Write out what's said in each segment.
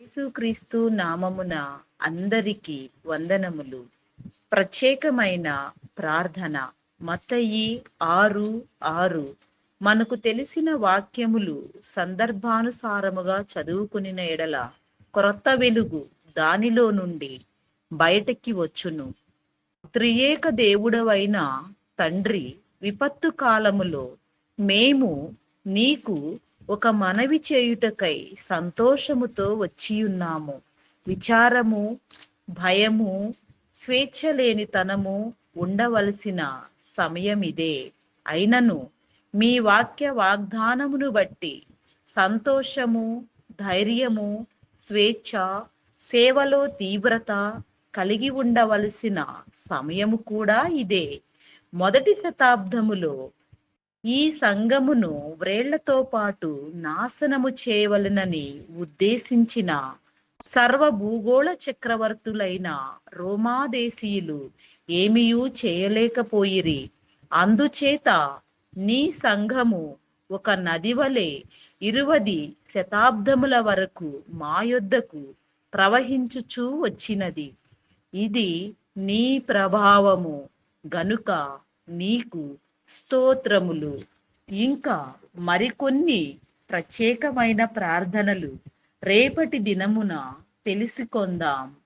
యేసుక్రీస్తు నామమున అందరికీ వందనములు. ప్రత్యేకమైన ప్రార్థన. మతయి ఆరు ఆరు. మనకు తెలిసిన వాక్యములు సందర్భానుసారముగా చదువుకునిన ఎడల క్రొత్త వెలుగు దానిలో నుండి బయటకి వచ్చును. త్రియేక దేవుడవైన తండ్రి విపత్తు కాలములో మేము నీకు ఒక మనవి చేయుటకై సంతోషముతో వచ్చియున్నాము. విచారము భయము స్వేచ్ఛ లేనితనము ఉండవలసిన సమయం ఇదే అయినను మీ వాక్య వాగ్దానమును బట్టి సంతోషము ధైర్యము స్వేచ్ఛ సేవలో తీవ్రత కలిగి ఉండవలసిన సమయము కూడా ఇదే. మొదటి శతాబ్దములో ఈ సంఘమును వ్రేళ్ళతో పాటు నాశనము చేయవలనని ఉద్దేశించిన సర్వ భూగోళ చక్రవర్తులైన రోమాదేశీయులు ఏమీయూ చేయలేకపోయిరి. అందుచేత నీ సంఘము ఒక నది వలె ఇరువది శతాబ్దముల వరకు మా యొద్దకు ప్రవహించుచూ వచ్చినది. ఇది నీ ప్రభావము. గనుక నీకు స్తోత్రములు. ఇంకా మరికొన్ని ప్రత్యేకమైన ప్రార్థనలు రేపటి దినమున తెలుసుకొందాం.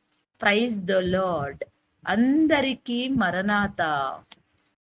Praise the lord. అందరికీ మరణాత.